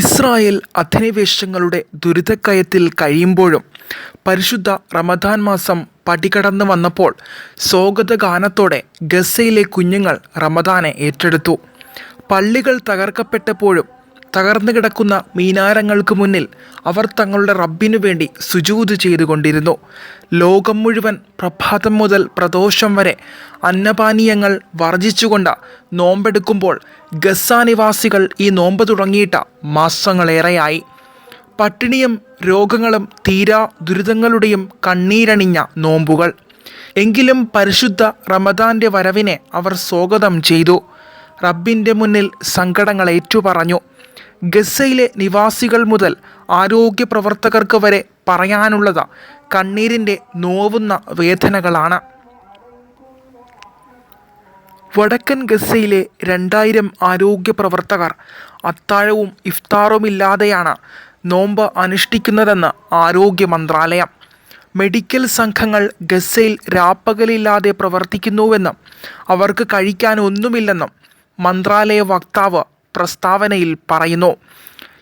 Israel അധിനിവേശങ്ങളുടെ ദുരിതക്കയത്തിൽ കഴിയുമ്പോഴും പരിശുദ്ധ റമദാൻ മാസം പടികടന്നു വന്നപ്പോൾ സ്വാഗതഗാനത്തോടെ ഗസയിലെ കുഞ്ഞുങ്ങൾ റമദാനെ ഏറ്റെടുത്തു. പള്ളികൾ തകർക്കപ്പെട്ടപ്പോഴും തകർന്നു കിടക്കുന്ന മീനാരങ്ങൾക്ക് മുന്നിൽ അവർ തങ്ങളുടെ റബ്ബിനു വേണ്ടി സുജൂത് ചെയ്തുകൊണ്ടിരുന്നു. ലോകം മുഴുവൻ പ്രഭാതം മുതൽ പ്രദോഷം വരെ അന്നപാനീയങ്ങൾ വർജിച്ചുകൊണ്ട് നോമ്പെടുക്കുമ്പോൾ ഗസാനിവാസികൾ ഈ നോമ്പ് തുടങ്ങിയിട്ട മാസങ്ങളേറെയായി. പട്ടിണിയും രോഗങ്ങളും തീരാ ദുരിതങ്ങളുടെയും കണ്ണീരണിഞ്ഞ നോമ്പുകൾ. എങ്കിലും പരിശുദ്ധ റമദാന്റെ വരവിനെ അവർ സ്വാഗതം ചെയ്തു. റബ്ബിന്റെ മുന്നിൽ സങ്കടങ്ങൾ ഏറ്റുപറഞ്ഞു. ഗസയിലെ നിവാസികൾ മുതൽ ആരോഗ്യ പ്രവർത്തകർക്ക് വരെ പറയാനുള്ളത് കണ്ണീരിന്റെ നോവുന്ന വേദനകളാണ്. വടക്കൻ ഗസയിലെ രണ്ടായിരം ആരോഗ്യ പ്രവർത്തകർ അത്താഴവും ഇഫ്താറുമില്ലാതെയാണ് നോമ്പ് അനുഷ്ഠിക്കുന്നതെന്ന് ആരോഗ്യ മന്ത്രാലയം. മെഡിക്കൽ സംഘങ്ങൾ ഗസയിൽ രാപ്പകലില്ലാതെ പ്രവർത്തിക്കുന്നുവെന്നും അവർക്ക് കഴിക്കാൻ ഒന്നുമില്ലെന്നും മന്ത്രാലയ വക്താവ് പ്രസ്താവനയിൽ പറയുന്നു.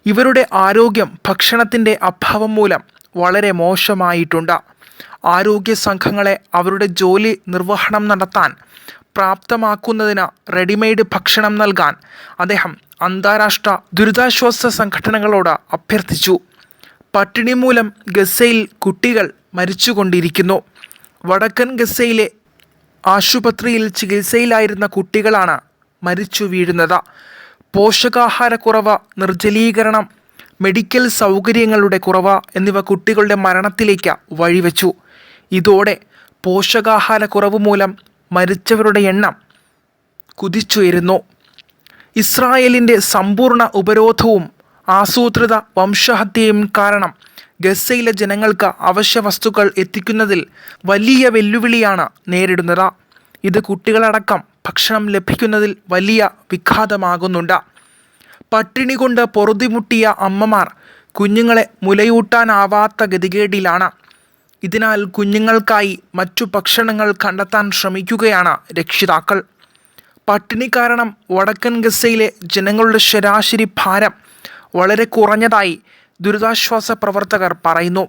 ഇവരുടെ ആരോഗ്യം ഭക്ഷണത്തിന്റെ അഭാവം മൂലം വളരെ മോശമായിട്ടുണ്ട്. ആരോഗ്യ സംഘങ്ങളെ അവരുടെ ജോലി നിർവഹണം നടത്താൻ പ്രാപ്തമാക്കുന്നതിന് റെഡിമെയ്ഡ് ഭക്ഷണം നൽകാൻ അദ്ദേഹം അന്താരാഷ്ട്ര ദുരിതാശ്വാസ സംഘടനകളോട് അഭ്യർത്ഥിച്ചു. പട്ടിണി മൂലം ഗസയിൽ കുട്ടികൾ മരിച്ചുകൊണ്ടിരിക്കുന്നു. വടക്കൻ ഗസയിലെ ആശുപത്രിയിൽ ചികിത്സയിലായിരുന്ന കുട്ടികളാണ് മരിച്ചു വീഴുന്നത്. പോഷകാഹാരക്കുറവ് നിർജലീകരണം മെഡിക്കൽ സൗകര്യങ്ങളുടെ കുറവ് എന്നിവ കുട്ടികളുടെ മരണത്തിലേക്ക് വഴിവെച്ചു. ഇതോടെ പോഷകാഹാരക്കുറവ് മൂലം മരിച്ചവരുടെ എണ്ണം കുതിച്ചുയരുന്നു. ഇസ്രായേലിന്റെ സമ്പൂർണ ഉപരോധവും ആസൂത്രിത വംശഹത്യയും കാരണം ഗസയിലെ ജനങ്ങൾക്ക് അവശ്യ വസ്തുക്കൾ എത്തിക്കുന്നതിൽ വലിയ വെല്ലുവിളിയാണ് നേരിടുന്നത്. ഇത് കുട്ടികളടക്കം ഭക്ഷണം ലഭിക്കുന്നതിൽ വലിയ വിഘാതമാകുന്നുണ്ട്. പട്ടിണി കൊണ്ട് പൊറുതിമുട്ടിയ അമ്മമാർ കുഞ്ഞുങ്ങളെ മുലയൂട്ടാനാവാത്ത ഗതികേടിലാണ്. ഇതിനാൽ കുഞ്ഞുങ്ങൾക്കായി മറ്റു ഭക്ഷണങ്ങൾ കണ്ടെത്താൻ ശ്രമിക്കുകയാണ് രക്ഷിതാക്കൾ. പട്ടിണി കാരണം വടക്കൻ ഗസയിലെ ജനങ്ങളുടെ ശരാശരി ഭാരം വളരെ കുറഞ്ഞതായി ദുരിതാശ്വാസ പ്രവർത്തകർ പറയുന്നു.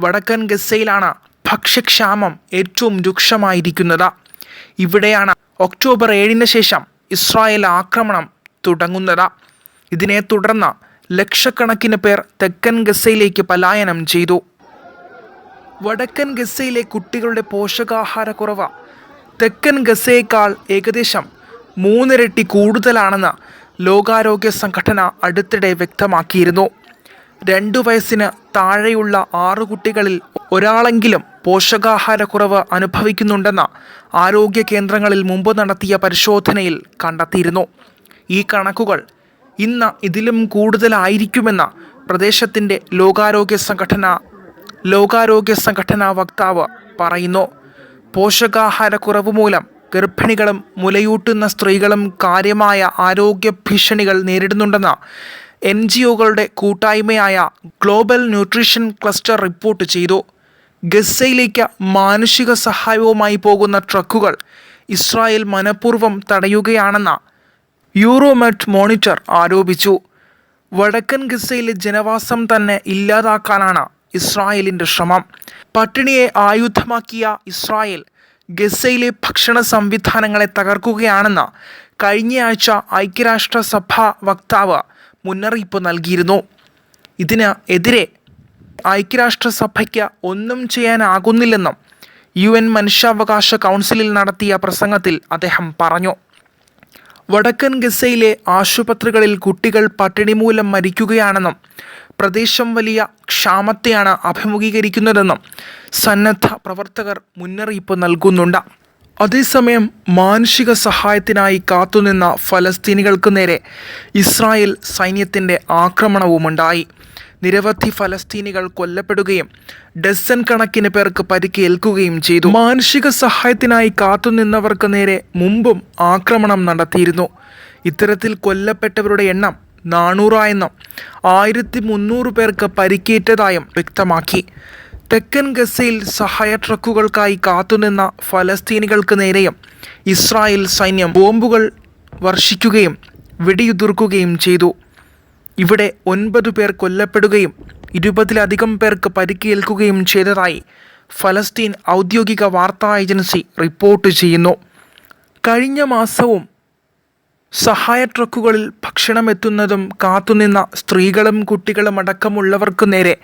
വടക്കൻ ഗസയിലാണ് ഭക്ഷ്യക്ഷാമം ഏറ്റവും രൂക്ഷമായിരിക്കുന്നത്. ഇവിടെയാണ് ഒക്ടോബർ ഏഴിന് ശേഷം ഇസ്രായേൽ ആക്രമണം തുടങ്ങുന്നത്. ഇതിനെ തുടർന്ന് ലക്ഷക്കണക്കിന് പേർ തെക്കൻ ഗസയിലേക്ക് പലായനം ചെയ്തു. വടക്കൻ ഗസയിലെ കുട്ടികളുടെ പോഷകാഹാരക്കുറവ് തെക്കൻ ഗസയേക്കാൾ ഏകദേശം മൂന്നിരട്ടി കൂടുതലാണെന്ന് ലോകാരോഗ്യ സംഘടന അടുത്തിടെ വ്യക്തമാക്കിയിരുന്നു. രണ്ടു വയസ്സിന് താഴെയുള്ള ആറു കുട്ടികളിൽ ഒരാളെങ്കിലും പോഷകാഹാരക്കുറവ് അനുഭവിക്കുന്നുണ്ടെന്ന് ആരോഗ്യ കേന്ദ്രങ്ങളിൽ മുമ്പ് നടത്തിയ പരിശോധനയിൽ കണ്ടെത്തിയിരുന്നു. ഈ കണക്കുകൾ ഇന്ന് ഇതിലും കൂടുതലായിരിക്കുമെന്ന് പ്രദേശത്തിന്റെ ലോകാരോഗ്യ സംഘടന ലോകാരോഗ്യ സംഘടനാ വക്താവ് പറയുന്നു. പോഷകാഹാരക്കുറവ് മൂലം ഗർഭിണികളും മുലയൂട്ടുന്ന സ്ത്രീകളും കാര്യമായ ആരോഗ്യ ഭീഷണികൾ നേരിടുന്നുണ്ടെന്ന് എൻ ജി ഒകളുടെ കൂട്ടായ്മയായ ഗ്ലോബൽ ന്യൂട്രീഷൻ ക്ലസ്റ്റർ റിപ്പോർട്ട് ചെയ്തു. ഗസയിലേക്ക് മാനുഷിക സഹായവുമായി പോകുന്ന ട്രക്കുകൾ ഇസ്രായേൽ മനഃപൂർവം തടയുകയാണെന്ന് യൂറോമെറ്റ് മോണിറ്റർ ആരോപിച്ചു. വടക്കൻ ഗസയിലെ ജനവാസം തന്നെ ഇല്ലാതാക്കാനാണ് ഇസ്രായേലിന്റെ ശ്രമം. പട്ടിണിയെ ആയുധമാക്കിയ ഇസ്രായേൽ ഗസയിലെ ഭക്ഷണ സംവിധാനങ്ങളെ തകർക്കുകയാണെന്ന് കഴിഞ്ഞയാഴ്ച ഐക്യരാഷ്ട്രസഭ വക്താവ് മുന്നറിയിപ്പ് നൽകിയിരുന്നു. ഇതിന് എതിരെ ഐക്യരാഷ്ട്രസഭയ്ക്ക് ഒന്നും ചെയ്യാനാകുന്നില്ലെന്നും യു എൻ മനുഷ്യാവകാശ കൗൺസിലിൽ നടത്തിയ പ്രസംഗത്തിൽ അദ്ദേഹം പറഞ്ഞു. വടക്കൻ ഗസയിലെ ആശുപത്രികളിൽ കുട്ടികൾ പട്ടിണി മൂലം മരിക്കുകയാണെന്നും പ്രദേശം വലിയ ക്ഷാമത്തെയാണ് അഭിമുഖീകരിക്കുന്നതെന്നും സന്നദ്ധ പ്രവർത്തകർ മുന്നറിയിപ്പ് നൽകുന്നുണ്ട്. അതേസമയം മാനുഷിക സഹായത്തിനായി കാത്തുനിന്ന ഫലസ്തീനികൾക്ക് നേരെ ഇസ്രായേൽ സൈന്യത്തിന്റെ ആക്രമണവുമുണ്ടായി. നിരവധി ഫലസ്തീനികൾ കൊല്ലപ്പെടുകയും ഡസൻ കണക്കിന് പേർക്ക് പരിക്കേൽക്കുകയും ചെയ്തു. മാനുഷിക സഹായത്തിനായി കാത്തുനിന്നവർക്ക് നേരെ മുമ്പും ആക്രമണം നടത്തിയിരുന്നു. ഇത്തരത്തിൽ കൊല്ലപ്പെട്ടവരുടെ എണ്ണം നാനൂറായെന്നും ആയിരത്തി മുന്നൂറ് പേർക്ക് പരിക്കേറ്റതായും വ്യക്തമാക്കി. തെക്കൻ ഗസയിൽ സഹായ ട്രക്കുകൾക്കായി കാത്തുനിന്ന ഫലസ്തീനികൾക്ക് നേരെയും ഇസ്രായേൽ സൈന്യം ബോംബുകൾ വർഷിക്കുകയും വെടിയുതിർക്കുകയും ചെയ്തു. ഇവിടെ ഒൻപത് പേർ കൊല്ലപ്പെടുകയും ഇരുപതിലധികം പേർക്ക് പരിക്കേൽക്കുകയും ചെയ്തതായി ഫലസ്തീൻ ഔദ്യോഗിക വാർത്താ ഏജൻസി റിപ്പോർട്ട് ചെയ്യുന്നു. കഴിഞ്ഞ മാസവും സഹായ ട്രക്കുകളിൽ ഭക്ഷണം എത്തുന്നതും കാത്തുനിന്ന സ്ത്രീകളും കുട്ടികളും അടക്കമുള്ളവർക്കു നേരെ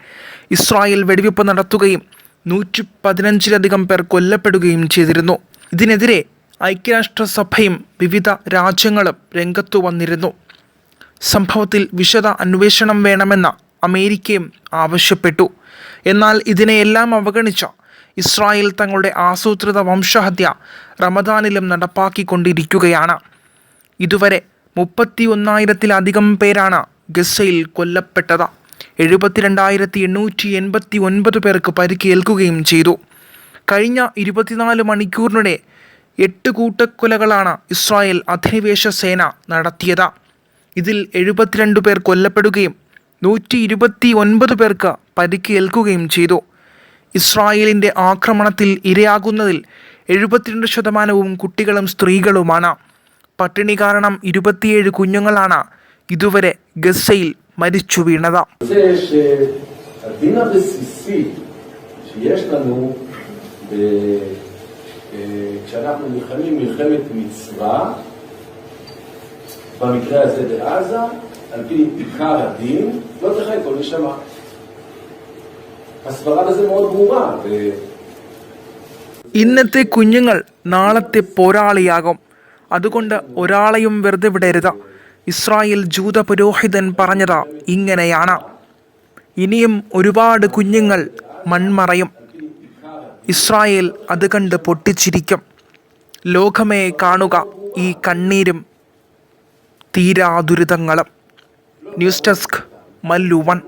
ഇസ്രായേൽ വെടിവെപ്പ് നടത്തുകയും നൂറ്റി പതിനഞ്ചിലധികം പേർ കൊല്ലപ്പെടുകയും ചെയ്തിരുന്നു. ഇതിനെതിരെ ഐക്യരാഷ്ട്രസഭയും വിവിധ രാജ്യങ്ങളും രംഗത്തു വന്നിരുന്നു. സംഭവത്തിൽ വിശദ അന്വേഷണം വേണമെന്ന അമേരിക്കയും ആവശ്യപ്പെട്ടു. എന്നാൽ ഇതിനെയെല്ലാം അവഗണിച്ച ഇസ്രായേൽ തങ്ങളുടെ ആസൂത്രിത വംശഹത്യ റമദാനിലും നടപ്പാക്കിക്കൊണ്ടിരിക്കുകയാണ്. ഇതുവരെ മുപ്പത്തി ഒന്നായിരത്തിലധികം പേരാണ് ഗസയിൽ കൊല്ലപ്പെട്ടത്. എഴുപത്തിരണ്ടായിരത്തി എണ്ണൂറ്റി എൺപത്തി ഒൻപത് പേർക്ക് പരിക്കേൽക്കുകയും ചെയ്തു. കഴിഞ്ഞ ഇരുപത്തിനാല് മണിക്കൂറിനിടെ എട്ട് കൂട്ടക്കൊലകളാണ് ഇസ്രായേൽ അധിനിവേശ സേന നടത്തിയത്. ഇതിൽ എഴുപത്തിരണ്ട് പേർ കൊല്ലപ്പെടുകയും നൂറ്റി ഇരുപത്തി ഒൻപത് പേർക്ക് പരിക്കേൽക്കുകയും ചെയ്തു ഇസ്രായേലിൻ്റെ ആക്രമണത്തിൽ ഇരയാകുന്നതിൽ എഴുപത്തിരണ്ട് ശതമാനവും കുട്ടികളും സ്ത്രീകളുമാണ് പട്ടിണി കാരണം ഇരുപത്തിയേഴ് കുഞ്ഞുങ്ങളാണ് ഇതുവരെ ഗസയിൽ മരിച്ചു വീണത് זה שהדין הבסיסי שיש לנו ב- אה, כשאנחנו נלחמים מלחמת מצווה, במקרה הזה בעזה, על פי עיקר הדין, לא צריך לקרוא להישמע. הסברה בזה מאוד ברורה, ו- ഇന്നത്തെ കുഞ്ഞുങ്ങൾ നാളത്തെ പോരാളിയാകും അതുകൊണ്ട് ഒരാളെയും വെറുതെ വിടരുത് ഇസ്രായേൽ ജൂത പുരോഹിതൻ പറഞ്ഞത് ഇങ്ങനെയാണ് ഇനിയും ഒരുപാട് കുഞ്ഞുങ്ങൾ മൺമറയും ഇസ്രായേൽ അത് കണ്ട് പൊട്ടിച്ചിരിക്കും ലോകമേ കാണുക ഈ കണ്ണീരും തീരാ ദുരിതങ്ങളും ന്യൂസ് ഡെസ്ക് മല്ലു വൺ.